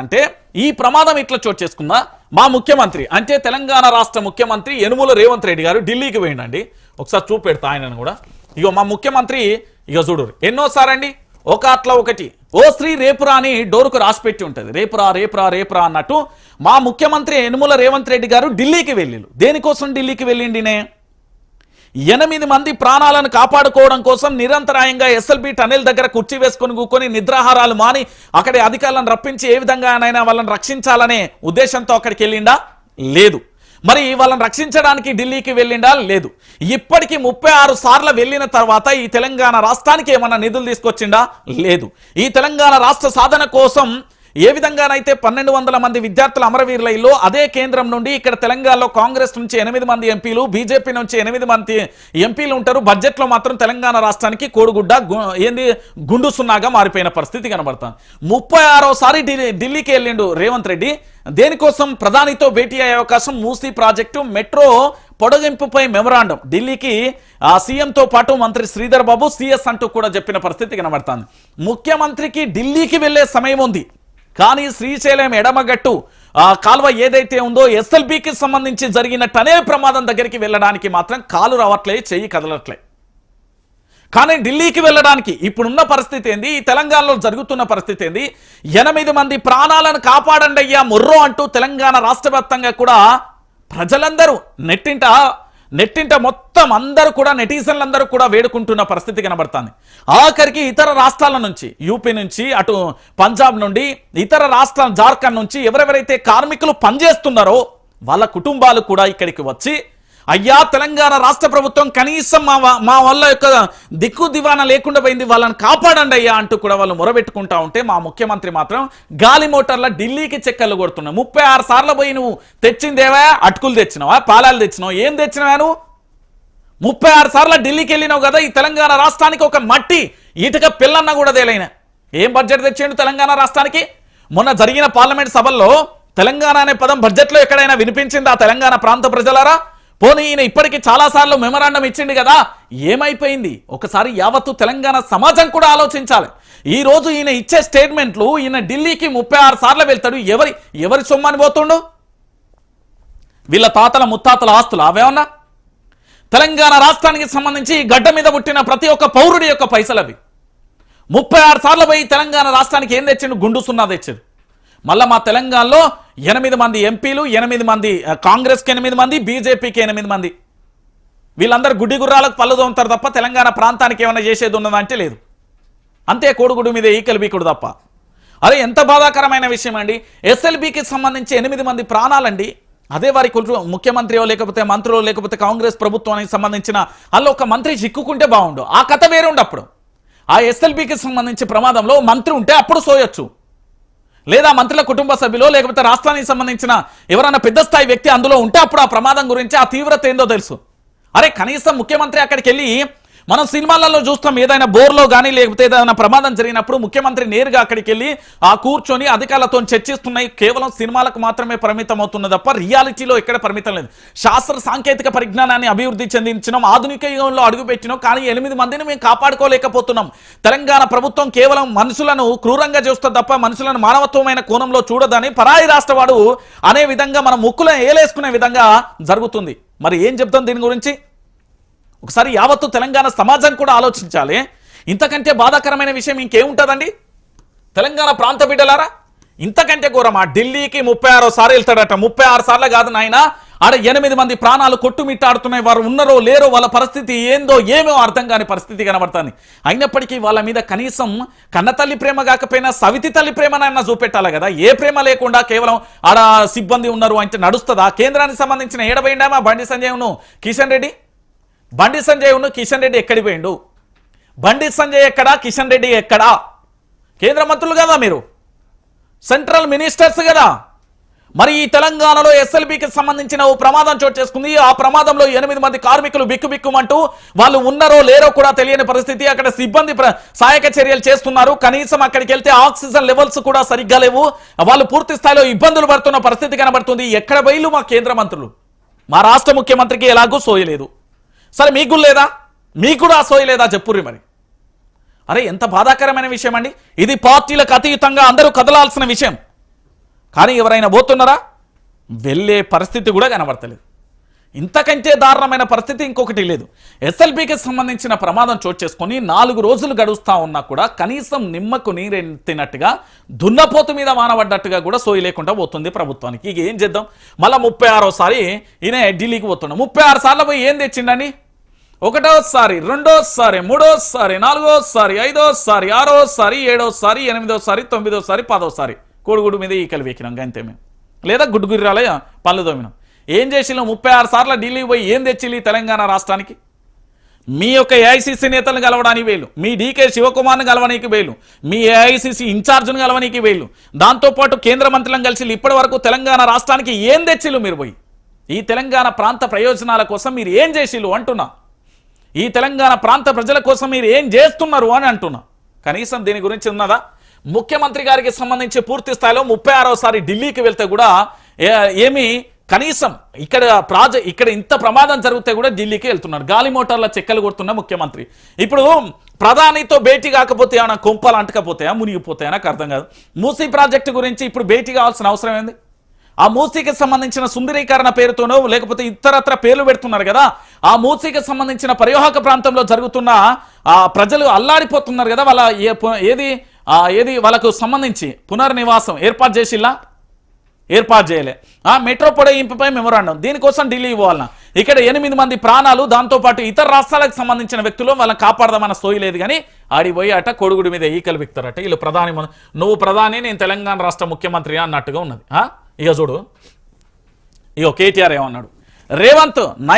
అంటే ఈ ప్రమాదం ఇట్లా చోటు చేసుకుందా? మా ముఖ్యమంత్రి అంటే తెలంగాణ రాష్ట్ర ముఖ్యమంత్రి యనుమూల రేవంత్ రెడ్డి గారు ఢిల్లీకి పోయిండండి. ఒకసారి చూపెడతా ఆయనను కూడా. ఇగో మా ముఖ్యమంత్రి ఇక చూడు ఎన్నోసారండి ఒక అట్లా ఒకటి. ఓ శ్రీ రేపురా అని డోరుకు రాసిపెట్టి ఉంటుంది. రేపురా రేపురా రేపురా అన్నట్టు మా ముఖ్యమంత్రి యనుమూల రేవంత్ రెడ్డి గారు ఢిల్లీకి వెళ్ళిళ్ళు. దేనికోసం ఢిల్లీకి వెళ్ళిండినే? ఎనిమిది మంది ప్రాణాలను కాపాడుకోవడం కోసం నిరంతరాయంగా ఎస్ఎల్బి టనెల్ దగ్గర కుర్చీ వేసుకొని కూకొని నిద్రాహారాలు మాని అక్కడి అధికారులను రప్పించి ఏ విధంగానైనా వాళ్ళని రక్షించాలనే ఉద్దేశంతో అక్కడికి వెళ్ళిండా లేదు. మరి వాళ్ళని రక్షించడానికి ఢిల్లీకి వెళ్ళిండా లేదు. ఇప్పటికీ ముప్పై ఆరు సార్లు వెళ్ళిన తర్వాత ఈ తెలంగాణ రాష్ట్రానికి ఏమన్నా నిధులు తీసుకొచ్చిండా లేదు. ఈ తెలంగాణ రాష్ట్ర సాధన కోసం ఏ విధంగానైతే పన్నెండు వందల మంది విద్యార్థులు అమరవీరులలో అదే కేంద్రం నుండి ఇక్కడ తెలంగాణలో కాంగ్రెస్ నుంచి ఎనిమిది మంది ఎంపీలు బీజేపీ నుంచి ఎనిమిది మంది ఎంపీలు ఉంటారు. బడ్జెట్లో మాత్రం తెలంగాణ రాష్ట్రానికి కోడిగుడ్డ గు- ఏంది గుండు సున్నాగా మారిపోయిన పరిస్థితి కనబడుతుంది ముప్పై ఆరోసారి ఢిల్లీకి వెళ్ళిండు రేవంత్ రెడ్డి. దేనికోసం ప్రధానితో భేటీ అయ్యే అవకాశం మూసీ ప్రాజెక్టు మెట్రో పొడగింపుపై మెమరాండం. ఢిల్లీకి ఆ సీఎంతో పాటు మంత్రి శ్రీధర్ బాబు సిఎస్ అంటూ కూడా చెప్పిన పరిస్థితి కనబడుతుంది. ముఖ్యమంత్రికి ఢిల్లీకి వెళ్ళే సమయం ఉంది. కానీ శ్రీశైలం ఎడమగట్టు ఆ కాలువ ఏదైతే ఉందో ఎస్ఎల్బికి సంబంధించి జరిగిన టనేల్ ప్రమాదం దగ్గరికి వెళ్ళడానికి మాత్రం కాలు రావట్లే చెయ్యి కదలట్లే కానీ ఢిల్లీకి వెళ్ళడానికి ఇప్పుడున్న పరిస్థితి ఏంది? ఈ తెలంగాణలో జరుగుతున్న పరిస్థితి ఏంది? ఎనిమిది మంది ప్రాణాలను కాపాడండి అయ్యా మొర్రో అంటూ తెలంగాణ రాష్ట్ర వ్యాప్తంగా కూడా ప్రజలందరూ నెట్టింట నెట్టింట మొత్తం అందరూ కూడా నెటిజన్లందరూ కూడా వేడుకుంటున్న పరిస్థితి కనబడుతుంది. ఆఖరికి ఇతర రాష్ట్రాల నుంచి యూపీ నుంచి అటు పంజాబ్ నుండి ఇతర రాష్ట్రాల జార్ఖండ్ నుంచి ఎవరెవరైతే కార్మికులు పనిచేస్తున్నారో వాళ్ళ కుటుంబాలు కూడా ఇక్కడికి వచ్చి అయ్యా తెలంగాణ రాష్ట్ర ప్రభుత్వం కనీసం మా మా వల్ల యొక్క దిక్కు దివాన లేకుండా పోయింది. వాళ్ళని కాపాడండి అయ్యా అంటూ కూడా వాళ్ళు మొరబెట్టుకుంటా ఉంటే మా ముఖ్యమంత్రి మాత్రం గాలి మోటార్ల ఢిల్లీకి చెక్కలు కొడుతున్నావు. ముప్పై ఆరు సార్లు పోయి నువ్వు తెచ్చిందేవా? అటుకులు తెచ్చినావా? పాలాలు తెచ్చినావు? ఏం తెచ్చినావా నువ్వు? ముప్పై ఆరు సార్లు ఢిల్లీకి వెళ్ళినావు కదా ఈ తెలంగాణ రాష్ట్రానికి ఒక మట్టి ఇటుక పిల్లన్న కూడా తేలైన. ఏం బడ్జెట్ తెచ్చిండు తెలంగాణ రాష్ట్రానికి? మొన్న జరిగిన పార్లమెంట్ సభల్లో తెలంగాణ అనే పదం బడ్జెట్లో ఎక్కడైనా వినిపించిందా తెలంగాణ ప్రాంత ప్రజలారా? పోనీ ఈయన ఇప్పటికి చాలా సార్లు మెమరాండం ఇచ్చిండు కదా? ఏమైపోయింది? ఒకసారి యావత్తు తెలంగాణ సమాజం కూడా ఆలోచించాలి. ఈ రోజు ఈయన ఇచ్చే స్టేట్మెంట్లు ఈయన ఢిల్లీకి ముప్పై ఆరు సార్లు వెళ్తాడు. ఎవరి ఎవరి సొమ్మని పోతుండు? వీళ్ళ తాతల ముత్తాతల ఆస్తులు అవేమన్నా తెలంగాణ రాష్ట్రానికి సంబంధించి గడ్డ మీద పుట్టిన ప్రతి ఒక్క పౌరుడి యొక్క పైసలు అవి ముప్పై ఆరు సార్లు పోయి తెలంగాణ రాష్ట్రానికి ఏం తెచ్చిండు? గుండు సున్నా తెచ్చాడు. మళ్ళా మా తెలంగాణలో ఎనిమిది మంది ఎంపీలు ఎనిమిది మంది కాంగ్రెస్కి ఎనిమిది మంది బీజేపీకి ఎనిమిది మంది. వీళ్ళందరూ గుడ్డి గుర్రాలకు పళ్ళు తోముతారు తప్ప తెలంగాణ ప్రాంతానికి ఏమైనా చేసేది ఉన్నదంటే లేదు. అంతే కోడిగుడు మీద ఈకలు బీకుడు తప్ప. అదే ఎంత బాధాకరమైన విషయం అండి. ఎస్ఎల్బికి సంబంధించి ఎనిమిది మంది ప్రాణాలండి. అదే వారి కుటుంబ ముఖ్యమంత్రియో లేకపోతే మంత్రులు లేకపోతే కాంగ్రెస్ ప్రభుత్వానికి సంబంధించిన అలా ఒక మంత్రి చిక్కుకుంటే బాగుండు. ఆ కథ వేరే ఉండప్పుడు ఆ ఎస్ఎల్బికి సంబంధించి ప్రమాదంలో మంత్రి ఉంటే అప్పుడు సోయొచ్చు. లేదా మంత్రుల కుటుంబ సభ్యులు లేకపోతే రాష్ట్రానికి సంబంధించిన ఎవరైనా పెద్ద స్థాయి వ్యక్తి అందులో ఉంటే అప్పుడు ఆ ప్రమాదం గురించి ఆ తీవ్రత ఏందో తెలుసు. అరే కనీసం ముఖ్యమంత్రి అక్కడికి వెళ్ళి మనం సినిమాలలో చూస్తాం ఏదైనా బోర్లో కానీ లేకపోతే ఏదైనా ప్రమాదం జరిగినప్పుడు ముఖ్యమంత్రి నేరుగా అక్కడికి వెళ్ళి ఆ కూర్చొని అధికారులతో చర్చిస్తున్నాయి. కేవలం సినిమాలకు మాత్రమే పరిమితం అవుతున్నది తప్ప రియాలిటీలో ఎక్కడ పరిమితం లేదు. శాస్త్ర సాంకేతిక పరిజ్ఞానాన్ని అభివృద్ధి చెందించినాం. ఆధునిక యుగంలో అడుగుపెట్టినాం. కానీ ఎనిమిది మందిని మేము కాపాడుకోలేకపోతున్నాం. తెలంగాణ ప్రభుత్వం కేవలం మనుషులను క్రూరంగా చూస్తుంది తప్ప మనుషులను మానవత్వమైన కోణంలో చూడదని పరాయి రాష్ట్రవాడు అనే విధంగా మన ముక్కులను ఏలేసుకునే విధంగా జరుగుతుంది. మరి ఏం చెప్తాం దీని గురించి? ఒకసారి యావత్తు తెలంగాణ సమాజం కూడా ఆలోచించాలి. ఇంతకంటే బాధాకరమైన విషయం ఇంకేముంటుందండి? తెలంగాణ ప్రాంత బిడ్డలారా ఇంతకంటే ఘోరమా ఢిల్లీకి ముప్పై ఆరో సార్లు వెళ్తాడట. ముప్పై ఆరు సార్లు కాదు నాయన ఆడ ఎనిమిది మంది ప్రాణాలు కొట్టుమిట్టాడుతున్నాయి. వారు ఉన్నారో లేరో వాళ్ళ పరిస్థితి ఏందో ఏమో అర్థం కాని పరిస్థితి కనబడుతుంది. అయినప్పటికీ వాళ్ళ మీద కనీసం కన్న తల్లి ప్రేమ కాకపోయినా సవితి తల్లి ప్రేమనైనా చూపెట్టాలి కదా. ఏ ప్రేమ లేకుండా కేవలం ఆడ సిబ్బంది ఉన్నారు అంటే నడుస్తుందా? కేంద్రానికి సంబంధించిన ఏడబైండామా బండి సంజయ్ను. కిషన్ రెడ్డి బండి సంజయ్ ఉన్న కిషన్ రెడ్డి ఎక్కడికి పోయిండు? బండి సంజయ్ ఎక్కడా? కిషన్ రెడ్డి ఎక్కడా? కేంద్ర మంత్రులు కదా మీరు? సెంట్రల్ మినిస్టర్స్ కదా? మరి ఈ తెలంగాణలో ఎస్ఎల్బికి సంబంధించిన ఓ ప్రమాదం చోటు చేసుకుంది. ఆ ప్రమాదంలో ఎనిమిది మంది కార్మికులు బిక్కుబిక్కుమంటూ వాళ్ళు ఉన్నారో లేరో కూడా తెలియని పరిస్థితి. అక్కడ సిబ్బంది ప్ర- సహాయక చర్యలు చేస్తున్నారు. కనీసం అక్కడికి వెళ్తే ఆక్సిజన్ లెవెల్స్ కూడా సరిగ్గా లేవు. వాళ్ళు పూర్తి స్థాయిలో ఇబ్బందులు పడుతున్న పరిస్థితి కనబడుతుంది. ఎక్కడ బయలు మా కేంద్ర మంత్రులు? మా రాష్ట్ర ముఖ్యమంత్రికి ఎలాగూ సోయలేదు. సరే మీకు లేదా? మీకు కూడా సోయలేదా చెప్పుర్రి మరి. అరే ఎంత బాధాకరమైన విషయం అండి. ఇది పార్టీలకు అతీతంగా అందరూ కదలాల్సిన విషయం. కానీ ఎవరైనా పోతున్నారా? వెళ్ళే పరిస్థితి కూడా కనబడతలేదు. ఇంతకంటే దారుణమైన పరిస్థితి ఇంకొకటి లేదు. ఎస్ఎల్బీకి సంబంధించిన ప్రమాదం చోటు చేసుకొని నాలుగు రోజులు గడుస్తూ ఉన్నా కూడా కనీసం నిమ్మకు నీరెత్తినట్టుగా దున్నపోతు మీద మానబడ్డట్టుగా కూడా సోయి లేకుండా పోతుంది ప్రభుత్వానికి. ఇక ఏం చేద్దాం? మళ్ళీ ముప్పై ఆరోసారి ఈయన ఢిల్లీకి పోతున్నాం ముప్పై ఆరు సార్లు పోయి ఏం తెచ్చిండని ఒకటోసారి రెండోసారి మూడోసారి నాలుగోసారి ఐదోసారి ఆరోసారి ఏడోసారి ఎనిమిదోసారి తొమ్మిదోసారి పదోసారి. కోడిగుడు మీద ఈకలు వేకినాం అంతే మేము. లేదా గుడ్డుగుర్రాల పళ్ళు తోమినాం. ఏం చేసినాం ముప్పై ఆరు సార్లు ఢిల్లీ పోయి ఏం తెచ్చింది తెలంగాణ రాష్ట్రానికి? మీ యొక్క ఏఐసిసి నేతలను కలవడానికి వేలు. మీ డీకే శివకుమార్ని కలవనీకి వేలు. మీ ఏఐసిసి ఇన్ఛార్జ్ను కలవనీకి వేలు. దాంతోపాటు కేంద్ర మంత్రులను కలిసి ఇప్పటి వరకు తెలంగాణ రాష్ట్రానికి ఏం తెచ్చిల్లు మీరు పోయి? ఈ తెలంగాణ ప్రాంత ప్రయోజనాల కోసం మీరు ఏం చేసిల్లు అంటున్నా. ఈ తెలంగాణ ప్రాంత ప్రజల కోసం మీరు ఏం చేస్తున్నారు అని అంటున్నా. కనీసం దీని గురించి ఉన్నదా? ముఖ్యమంత్రి గారికి సంబంధించి పూర్తి స్థాయిలో ముప్పై ఆరోసారి ఢిల్లీకి వెళ్తే కూడా ఏమి కనీసం ఇక్కడ ప్రాజ ఇక్కడ ఇంత ప్రమాదం జరిగితే కూడా ఢిల్లీకి వెళ్తున్నారు. గాలి మోటార్ల చెక్కలు కొడుతున్న ముఖ్యమంత్రి. ఇప్పుడు ప్రధానితో భేటీ కాకపోతే ఏమైనా కొంపలు అంటకపోతాయా మునిగిపోతాయా నాకు అర్థం కాదు. మూసీ ప్రాజెక్టు గురించి ఇప్పుడు భేటీ కావాల్సిన అవసరం ఏంది? ఆ మూసీకి సంబంధించిన సుందరీకరణ పేరుతోనో లేకపోతే ఇతరత్ర పేర్లు పెడుతున్నారు కదా ఆ మూసీకి సంబంధించిన పరివాహక ప్రాంతంలో జరుగుతున్న ఆ ప్రజలు అల్లాడిపోతున్నారు కదా వాళ్ళ ఏది ఏది వాళ్ళకు సంబంధించి పునర్నివాసం ఏర్పాటు చేసిల్లా? ఏర్పాటు చేయలే. ఆ మెట్రో పొడగింపుపై మెమోరాండం. దీనికోసం ఢిల్లీ పోవాలన్న ఇక్కడ ఎనిమిది మంది ప్రాణాలు దాంతోపాటు ఇతర రాష్ట్రాలకు సంబంధించిన వ్యక్తులు వాళ్ళని కాపాడదామన్న సోయి లేదు కానీ ఆడిపోయి అట కొడుగుడి మీద ఈకలు విక్తారట వీళ్ళు ప్రధాని నువ్వు ప్రధాని నేను తెలంగాణ రాష్ట్ర ముఖ్యమంత్రి అన్నట్టుగా ఉన్నది. ఇక చూడు. ఇక కేటీఆర్ ఏమన్నాడు? రేవంత్ నై